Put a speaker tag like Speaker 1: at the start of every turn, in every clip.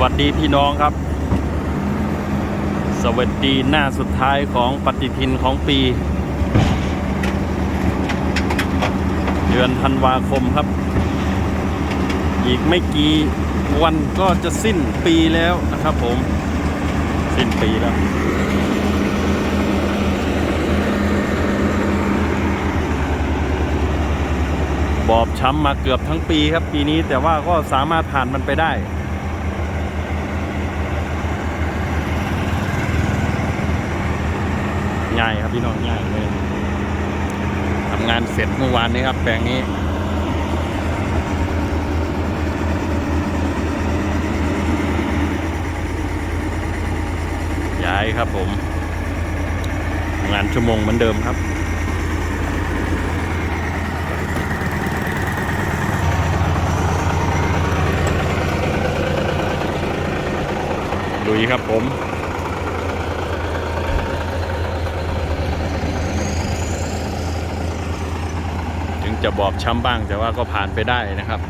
Speaker 1: วัสดีพี่น้องครับ สวัสดีหน้าสุดท้ายของปฏิทินของปี เดือนธันวาคมครับ อีกไม่กี่วันก็จะสิ้นปีแล้วนะครับผม สิ้นปีแล้วบอบช้ำมาเกือบทั้งปีครับปีนี้แต่ว่าก็สามารถผ่านมันไปได้ ง่ายครับพี่น้องง่ายเลยทำงานเสร็จเมื่อวานนี้ครับ แปลงนี้ย้ายครับผมงานชั่วโมงเหมือนเดิมครับลุยครับผม จะบอบช้ำบ้าง แต่ว่าก็ผ่านไปได้นะครับ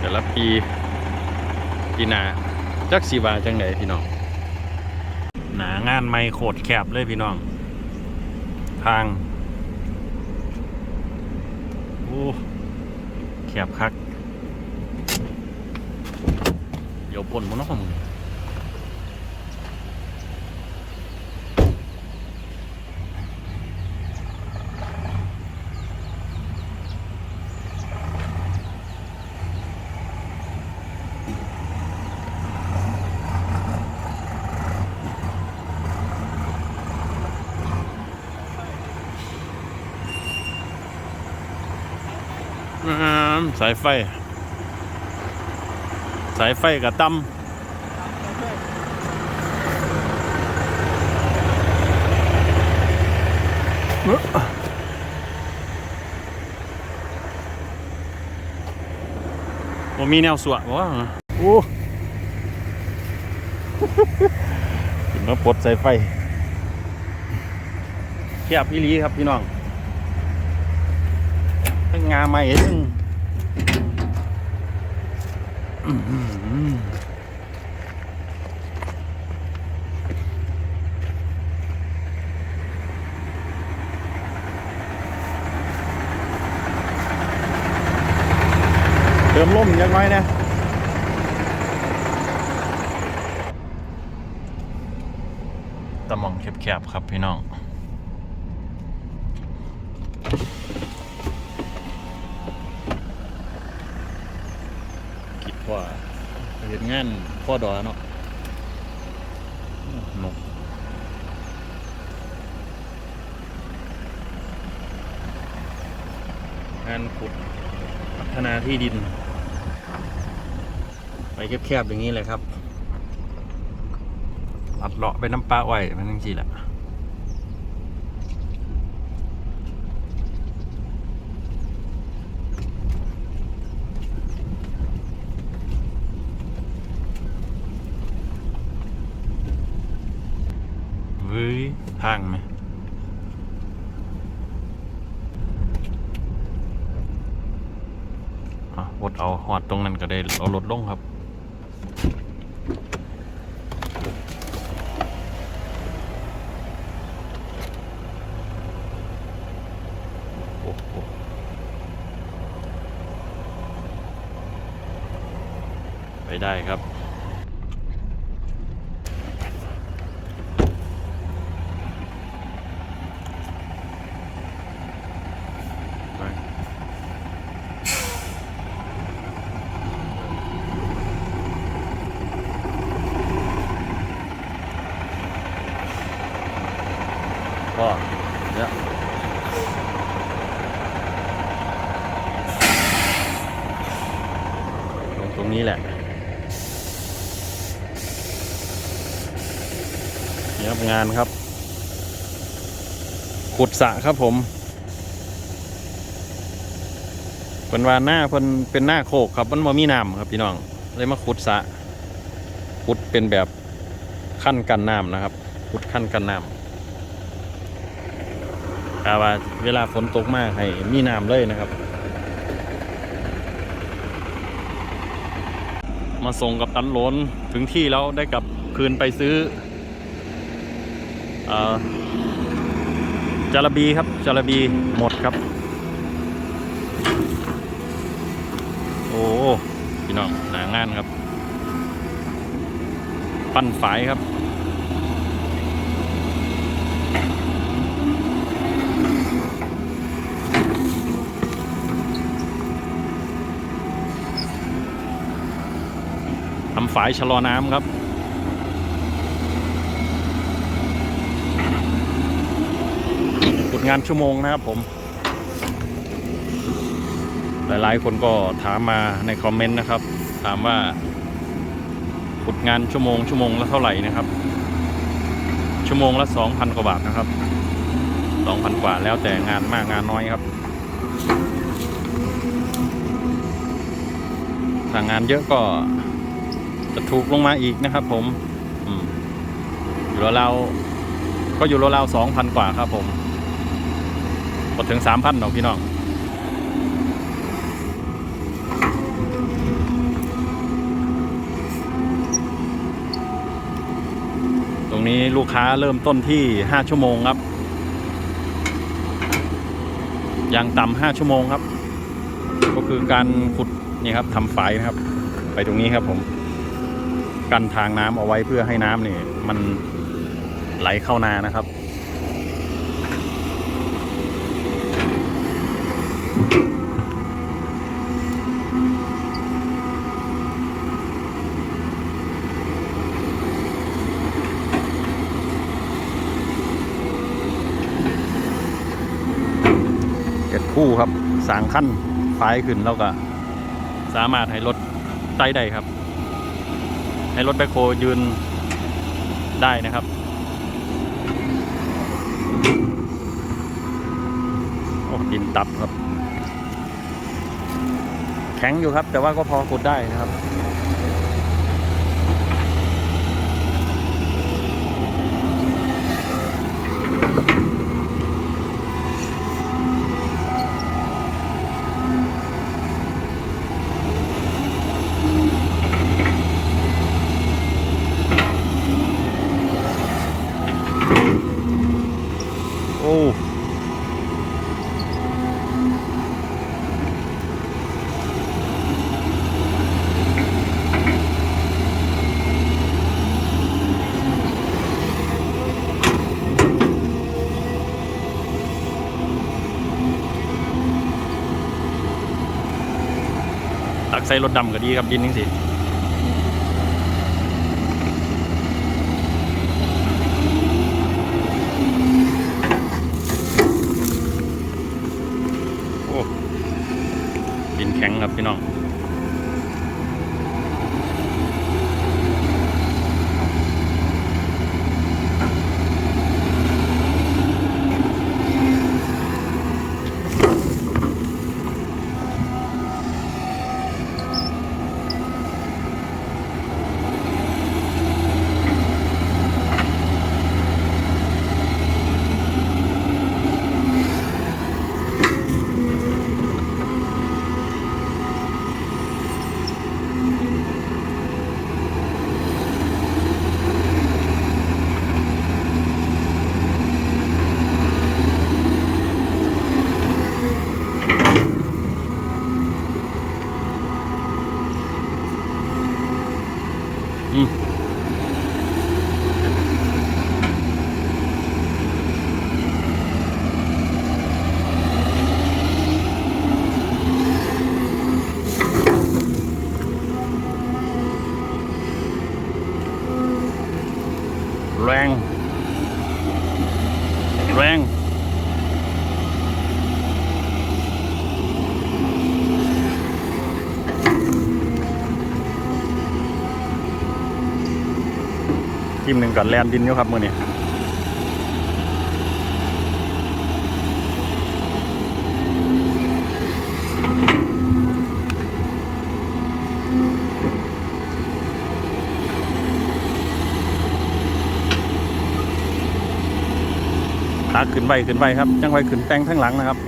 Speaker 1: แต่ละปีปีหนาจักสีวาจังไหนพี่น้อง หนางานไม่โคตรแคบเลยพี่น้อง ทาง โอ้แคบคัก เดี๋ยวปนมันน้องมึง สายไฟ สายไฟกับตั้มผมมีแนวสวะว่าโอ้ถึงมาปลดสายไฟเทียบอีหลีครับพี่น้อง ทั้งงาใหม่ซึ่งเติมลมยังน้อยนะตะมองแคบๆครับพี่น้อง ว่าเห็นงานพ่อดอเนาะนกงานขุดพัฒนาที่ดิน ไปแคบๆอย่างนี้เลยครับลัดเลาะไปน้ำปลาอ้อยมันจริงๆแหละ ฮ้ยทางไหมวดเอาหอดตรงนั้นก็ได้เอารถลงครับ โอ้โหไปได้ครับ ไปพ่อเนี่ยลงตรงนี้แหละ นี่ครับงานครับ ขุดสะครับผมเป็นว่าหน้าเพิ่นเป็นหน้าโคกครับ มันบ่มีน้ำครับพี่น้อง เลยมาขุดสะขุดเป็นแบบขั้นกันน้ำนะครับขุดขั้นกันน้ำกาว่าเวลาฝนตกมากให้มีน้ำเลยนะครับ มาส่งกับตันโหลนถึงที่แล้วได้กลับคืนไปซื้อ จาระบีครับจาระบีหมดครับ โอ้พี่น้องหนางานครับ ปั้นฝายครับทำฝายชะลอน้ำครับ กด งานชั่วโมงนะครับผม หลายๆ คนก็ถามมาในคอมเมนต์นะครับ ถามว่าขุดงานชั่วโมงชั่วโมงละเท่าไหร่นะครับ ชั่วโมงละ2,000กว่าบาทนะครับ2,000กว่าแล้วแต่งานมากงานน้อยครับถ้างานเยอะก็จะถูกลงมาอีกนะครับ ผมอยู่ราวๆก็อยู่ราวๆ2,000กว่าครับผม พอถึง3,000หรอกพี่น้องตรงนี้ลูกค้าเริ่มต้นที่5ชั่วโมงครับอย่างต่ำ5ชั่วโมงครับ ก็คือการขุดนี่ครับทำฝายนะครับ ไปตรงนี้ครับผม กันทางน้ำเอาไว้เพื่อให้น้ำนี่มันไหลเข้านานะครับ คู่ครับสางขั้นฝายขึ้นแล้วก็สามารถให้รถไต่ได้ครับ ให้รถแบคโฮยืนได้นะครับโอ้ดินตับครับ แข็งอยู่ครับ แต่ว่าก็พอกดได้นะครับ โอ้ ตัก ใส่รถดำก็ดีครับดินนี่สิโอ้ดินแข็งครับพี่น้อง ทีมหนึ่งก่อนแลนดินอยู่ครับมือนี้ตาขึ้นไวขึ้นไวครับจังไวขึ้นแต่งทั้งหลังนะครับ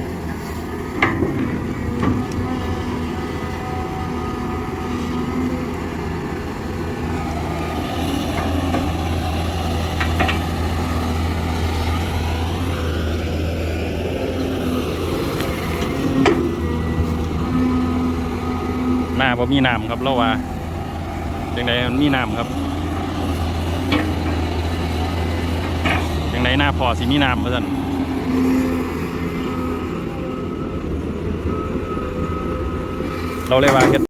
Speaker 1: หน้าบ่มีน้ำครับเราว่าจังไดมันมีน้ำครับจังไดหน้าพอสิมีน้ำเพื่อนเราเลยว่าเฮ็ด